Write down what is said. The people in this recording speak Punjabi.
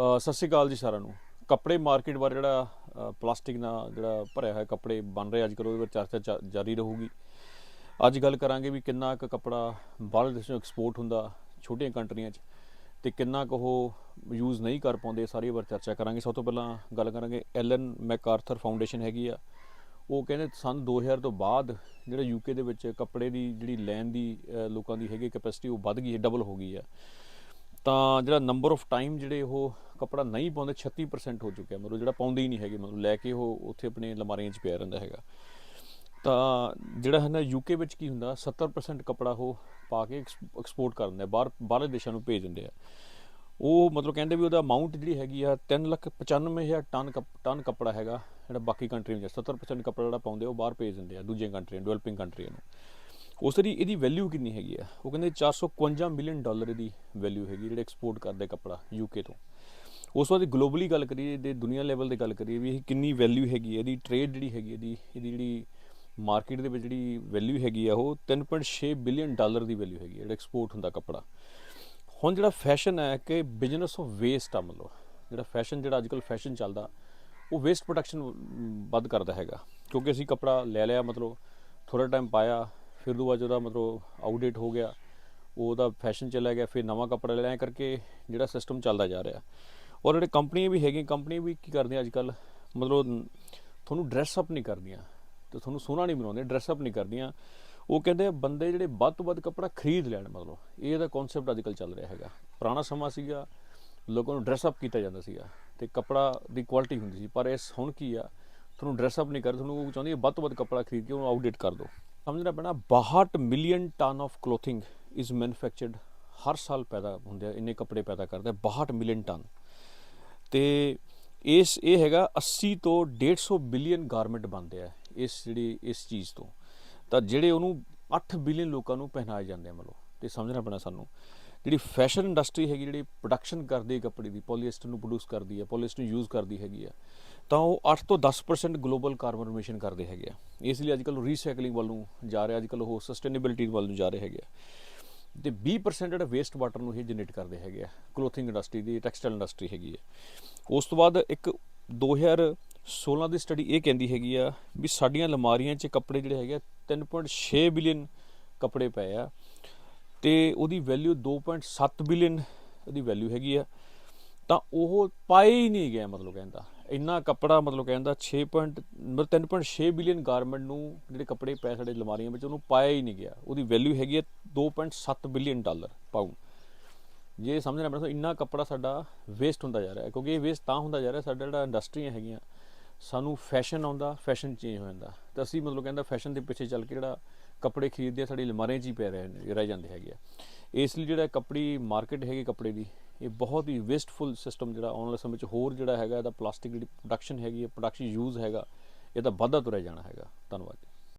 ਸਤਿ ਸ਼੍ਰੀ ਅਕਾਲ ਜੀ ਸਾਰਿਆਂ ਨੂੰ। ਕੱਪੜੇ ਮਾਰਕੀਟ ਬਾਰੇ ਜਿਹੜਾ ਪਲਾਸਟਿਕ ਨਾਲ ਜਿਹੜਾ ਭਰਿਆ ਹੋਇਆ ਕੱਪੜੇ ਬਣ ਰਹੇ ਅੱਜ ਕੱਲ੍ਹ ਉਹਦੇ ਵਿੱਚ ਚਰਚਾ ਚਾ- ਜਾਰੀ ਰਹੂਗੀ। ਅੱਜ ਗੱਲ ਕਰਾਂਗੇ ਵੀ ਕਿੰਨਾ ਕੁ ਕੱਪੜਾ ਬਾਹਰਲੇ ਦੇਸ਼ਾਂ ਐਕਸਪੋਰਟ ਹੁੰਦਾ ਛੋਟੀਆਂ ਕੰਟਰੀਆਂ 'ਚ ਤੇ ਕਿੰਨਾ ਕੁ ਉਹ ਯੂਜ਼ ਨਹੀਂ ਕਰ ਪਾਉਂਦੇ, ਸਾਰੀ ਵਾਰ ਚਰਚਾ ਕਰਾਂਗੇ। ਸਭ ਤੋਂ ਪਹਿਲਾਂ ਗੱਲ ਕਰਾਂਗੇ ਐਲਨ ਮੈਕਾਰਥਰ ਫਾਊਂਡੇਸ਼ਨ ਹੈਗੀ ਆ। ਉਹ ਕਹਿੰਦੇ ਸਨ 2000 ਤੋਂ ਬਾਅਦ ਜਿਹੜਾ ਯੂਕੇ ਦੇ ਵਿੱਚ ਕੱਪੜੇ ਦੀ ਜਿਹੜੀ ਲੈਣ ਦੀ ਲੋਕਾਂ ਦੀ ਹੈਗੀ ਕੈਪੈਸਿਟੀ ਉਹ ਵੱਧ ਗਈ ਹੈ ਡਬਲ ਹੋ ਗਈ ਆ ਤਾਂ ਜਿਹੜਾ ਨੰਬਰ ਆਫ ਟਾਈਮ ਜਿਹੜੇ ਉਹ ਕੱਪੜਾ ਨਹੀਂ ਪਾਉਂਦੇ 36% ਹੋ ਚੁੱਕਿਆ ਮਤਲਬ ਜਿਹੜਾ ਪਾਉਂਦੇ ਹੀ ਨਹੀਂ ਹੈਗੇ ਮਤਲਬ ਲੈ ਕੇ ਉਹ ਉੱਥੇ ਆਪਣੇ ਲਮਾਰੀਆਂ 'ਚ ਪਿਆ ਰਹਿੰਦਾ ਹੈਗਾ। ਤਾਂ ਜਿਹੜਾ ਹੈ ਨਾ ਯੂਕੇ ਵਿੱਚ ਕੀ ਹੁੰਦਾ 70% ਕੱਪੜਾ ਉਹ ਪਾ ਕੇ ਐਕਸਪੋਰਟ ਕਰ ਦਿੰਦੇ ਆ ਬਾਹਰ ਬਾਹਰਲੇ ਦੇਸ਼ਾਂ ਨੂੰ ਭੇਜ ਦਿੰਦੇ ਆ। ਉਹ ਮਤਲਬ ਕਹਿੰਦੇ ਵੀ ਉਹਦਾ ਅਮਾਉਂਟ ਜਿਹੜੀ ਹੈਗੀ ਆ 395000 ਟਨ ਕੱਪ- ਟਨ ਕੱਪੜਾ ਹੈਗਾ ਜਿਹੜਾ ਬਾਕੀ ਕੰਟਰੀਆਂ ਵਿੱਚ 70% ਕੱਪੜਾ ਜਿਹੜਾ ਪਾਉਂਦੇ ਆ, ਉਹ ਬਾਹਰ ਭੇਜ ਦਿੰਦੇ ਆ ਦੂਜੀਆਂ ਕੰਟਰੀਆਂ ਡਿਵੈਲਪਿੰਗ ਕੰਟਰੀਆਂ ਨੂੰ। ਉਸ ਤਰੀ ਇਹਦੀ ਵੈਲਿਊ ਕਿੰਨੀ ਹੈਗੀ ਆ? ਉਹ ਕਹਿੰਦੇ 451 ਮਿਲੀਅਨ ਡਾਲਰ ਇਹਦੀ ਵੈਲਿਊ ਹੈਗੀ ਜਿਹੜੇ ਐਕਸਪੋਰਟ ਕਰਦੇ ਕੱਪੜਾ ਯੂਕੇ ਤੋਂ। ਉਸ ਤੋਂ ਬਾਅਦ ਗਲੋਬਲੀ ਗੱਲ ਕਰੀਏ ਤੇ ਦੁਨੀਆ ਲੈਵਲ ਤੇ ਗੱਲ ਕਰੀਏ ਵੀ ਇਹ ਕਿੰਨੀ ਵੈਲਿਊ ਹੈਗੀ ਇਹਦੀ ਟ੍ਰੇਡ ਜਿਹੜੀ ਹੈਗੀ ਇਹਦੀ ਇਹਦੀ ਜਿਹੜੀ ਮਾਰਕੀਟ ਦੇ ਵਿੱਚ ਜਿਹੜੀ ਵੈਲਿਊ ਹੈਗੀ ਆ, ਉਹ 3.6 ਬਿਲੀਅਨ ਡਾਲਰ ਦੀ ਵੈਲਿਊ ਹੈਗੀ ਜਿਹੜਾ ਐਕਸਪੋਰਟ ਹੁੰਦਾ ਕੱਪੜਾ। ਹੁਣ ਜਿਹੜਾ ਫੈਸ਼ਨ ਹੈ ਕਿ ਬਿਜ਼ਨਸ ਆਫ ਵੇਸਟ ਆ ਮਤਲਬ ਜਿਹੜਾ ਫੈਸ਼ਨ ਜਿਹੜਾ ਅੱਜਕੱਲ ਫੈਸ਼ਨ ਚੱਲਦਾ, ਉਹ ਵੇਸਟ ਪ੍ਰੋਡਕਸ਼ਨ ਵੱਧ ਕਰਦਾ ਹੈਗਾ। ਕਿਉਂਕਿ ਅਸੀਂ ਕੱਪੜਾ ਲੈ ਲਿਆ, ਮਤਲਬ ਥੋੜਾ ਟਾਈਮ ਪਾਇਆ ਫਿਰ ਤੋਂ ਬਾਅਦ ਉਹਦਾ ਮਤਲਬ ਆਊਟਡੇਟ ਹੋ ਗਿਆ, ਉਹਦਾ ਫੈਸ਼ਨ ਚਲਾ ਗਿਆ, ਫਿਰ ਨਵਾਂ ਕੱਪੜਾ ਲੈ ਲਿਆ ਕਰਕੇ ਜਿਹੜਾ ਸਿਸਟਮ ਚੱਲਦਾ ਜਾ ਰਿਹਾ। ਔਰ ਜਿਹੜੇ ਕੰਪਨੀਆਂ ਵੀ ਹੈਗੀਆਂ ਕੰਪਨੀਆਂ ਵੀ ਕੀ ਕਰਦੀਆਂ ਅੱਜ ਅੱਜਕੱਲ ਮਤਲਬ ਤੁਹਾਨੂੰ ਡਰੈਸ ਅਪ ਨਹੀਂ ਕਰਦੀਆਂ ਤੇ ਤੁਹਾਨੂੰ ਸੋਹਣਾ ਨਹੀਂ ਬਣਾਉਂਦੇ ਡਰੈਸ ਅਪ ਨਹੀਂ ਕਰਦੀਆਂ। ਉਹ ਕਹਿੰਦੇ ਬੰਦੇ ਜਿਹੜੇ ਵੱਧ ਤੋਂ ਵੱਧ ਕੱਪੜਾ ਖਰੀਦ ਲੈਣ ਮਤਲਬ, ਇਹ ਦਾ ਕਨਸੈਪਟ ਅੱਜਕੱਲ ਚੱਲ ਰਿਹਾ ਹੈਗਾ। ਪੁਰਾਣਾ ਸਮਾਂ ਸੀਗਾ, ਲੋਕਾਂ ਨੂੰ ਡਰੈਸ ਅਪ ਕੀਤਾ ਜਾਂਦਾ ਸੀਗਾ ਤੇ ਕੱਪੜਾ ਦੀ ਕੁਆਲਿਟੀ ਹੁੰਦੀ ਸੀ। ਪਰ ਇਸ ਹੁਣ ਕੀ ਆ, ਤੁਹਾਨੂੰ ਡਰੈਸ ਅਪ ਨਹੀਂ ਕਰਦੇ ਤੁਹਾਨੂੰ ਉਹ ਚਾਹੁੰਦੀ ਹੈ ਵੱਧ ਤੋਂ ਵੱਧ ਕੱਪੜਾ ਖਰੀਦ ਕੇ ਉਹਨੂੰ ਆਊਟਡੇਟ ਕਰ ਦਿਓ। ਸਮਝਣਾ ਪੈਣਾ 62 million ton of clothing is manufactured ਹਰ ਸਾਲ ਪੈਦਾ ਹੁੰਦੇ ਆ, ਇੰਨੇ ਕੱਪੜੇ ਪੈਦਾ ਕਰਦੇ ਆ 62 ਮਿਲੀਅਨ ਟਨ। ਤੇ ਇਸ, ਇਹ ਹੈਗਾ 80 ਤੋਂ 150 ਬਿਲੀਅਨ ਗਾਰਮੈਂਟ ਬਣਦੇ ਆ, ਇਸ ਜਿਹੜੀ, ਇਸ ਚੀਜ਼ ਤੋਂ। ਤਾਂ ਜਿਹੜੇ ਉਹਨੂੰ 8 ਬਿਲੀਅਨ ਲੋਕਾਂ ਨੂੰ ਪਹਿਨਾਏ ਜਾਂਦੇ ਆ ਮਤਲਬ ਤੇ ਸਮਝਣਾ ਪੈਣਾ ਸਾਨੂੰ। ਜਿਹੜੀ ਫੈਸ਼ਨ ਇੰਡਸਟਰੀ ਹੈਗੀ, ਜਿਹੜੀ ਪ੍ਰੋਡਕਸ਼ਨ ਕਰਦੀ ਹੈ ਕੱਪੜੇ ਦੀ ਪੋਲੀਐਸਟਰ ਨੂੰ ਪ੍ਰੋਡਿਊਸ ਕਰਦੀ ਹੈ ਪੋਲੀਐਸਟਰ ਨੂੰ ਯੂਜ਼ ਕਰਦੀ ਹੈਗੀ ਆ ਤਾਂ ਉਹ 8 ਤੋਂ 10% ਗਲੋਬਲ ਕਾਰਬਨ ਐਮਿਸ਼ਨ ਕਰਦੇ ਹੈਗੇ ਆ। ਇਸ ਲਈ ਅੱਜਕੱਲ ਰੀਸਾਈਕਲਿੰਗ ਵੱਲ ਨੂੰ ਜਾ ਰਿਹਾ ਅੱਜਕੱਲ ਉਹ ਸਸਟੇਨੇਬਿਲਟੀ ਵੱਲ ਨੂੰ ਜਾ ਰਹੇ ਹੈਗੇ ਆ। ਤੇ 20% ਜਿਹੜਾ ਵੇਸਟ ਵਾਟਰ ਨੂੰ ਇਹ ਜਨਰੇਟ ਕਰਦੇ ਹੈਗੇ ਆ ਕਲੋਥਿੰਗ ਇੰਡਸਟਰੀ ਦੀ ਟੈਕਸਟਾਈਲ ਇੰਡਸਟਰੀ ਹੈਗੀ ਹੈ ਉਸ ਤੋਂ ਬਾਅਦ ਇੱਕ 2016 ਦੀ ਸਟੱਡੀ ਇਹ ਕਹਿੰਦੀ ਹੈਗੀ ਆ ਵੀ ਸਾਡੀਆਂ ਅਲਮਾਰੀਆਂ 'ਚ ਕੱਪੜੇ ਜਿਹੜੇ ਹੈਗੇ ਆ 3.6 ਬਿਲੀਅਨ ਕੱਪੜੇ ਪਏ ਆ। ਤੇ ਉਹਦੀ ਵੈਲਿਊ 2.7 ਬਿਲੀਅਨ ਉਹਦੀ ਵੈਲਿਊ ਹੈਗੀ ਆ, ਤਾਂ ਉਹ ਪਾਏ ਹੀ ਨਹੀਂ ਗਿਆ ਮਤਲਬ ਕਹਿੰਦਾ ਇੰਨਾ ਕੱਪੜਾ ਮਤਲਬ ਕਹਿੰਦਾ 6. point- ਮਤਲਬ 3.6 ਬਿਲੀਅਨ ਗਾਰਮੈਂਟ ਨੂੰ ਜਿਹੜੇ ਕੱਪੜੇ ਪਏ ਸਾਡੇ ਲਮਾਰੀਆਂ ਵਿੱਚ, ਉਹਨੂੰ ਪਾਇਆ ਹੀ ਨਹੀਂ ਗਿਆ। ਉਹਦੀ ਵੈਲਿਊ ਹੈਗੀ ਹੈ 2.7 ਬਿਲੀਅਨ ਡਾਲਰ ਪਾਉਂਡ ਜੇ ਸਮਝਣਾ ਪੈਣਾ ਇੰਨਾ ਕੱਪੜਾ ਸਾਡਾ ਵੇਸਟ ਹੁੰਦਾ ਜਾ ਰਿਹਾ ਹੈ, ਕਿਉਂਕਿ ਇਹ ਵੇਸਟ ਤਾਂ ਹੁੰਦਾ ਜਾ ਰਿਹਾ, ਸਾਡਾ ਜਿਹੜਾ ਇੰਡਸਟਰੀਆਂ ਹੈਗੀਆਂ, ਸਾਨੂੰ ਫੈਸ਼ਨ ਆਉਂਦਾ ਫੈਸ਼ਨ ਚੇਂਜ ਹੋ ਜਾਂਦਾ। ਤਾਂ ਅਸੀਂ ਮਤਲਬ ਕਹਿੰਦਾ ਫੈਸ਼ਨ ਦੇ ਪਿੱਛੇ ਚੱਲ ਕੇ ਜਿਹੜਾ ਕੱਪੜੇ ਖਰੀਦਦੇ ਆ, ਸਾਡੀ ਅਲਮਾਰੀਆਂ 'ਚ ਹੀ ਪੈ ਰਹੇ, ਰਹਿ ਜਾਂਦੇ ਹੈਗੇ ਆ। ਇਸ ਲਈ ਜਿਹੜਾ ਕੱਪੜੀ ਮਾਰਕੀਟ ਹੈਗੀ ਕੱਪੜੇ ਦੀ, ਇਹ ਬਹੁਤ ਹੀ ਵੇਸਟਫੁਲ ਸਿਸਟਮ ਜਿਹੜਾ ਆਉਣ ਵਾਲੇ ਸਮੇਂ 'ਚ ਹੋਰ ਜਿਹੜਾ ਹੈਗਾ, ਇਹਦਾ ਪਲਾਸਟਿਕ ਜਿਹੜੀ ਪ੍ਰੋਡਕਸ਼ਨ ਹੈਗੀ ਹੈ ਪ੍ਰੋਡਕਸ਼ਨ ਯੂਜ਼ ਹੈਗਾ, ਇਹ ਤਾਂ ਵੱਧਦਾ ਤੁਰਿਆ ਜਾਣਾ ਹੈਗਾ। ਧੰਨਵਾਦ ਜੀ।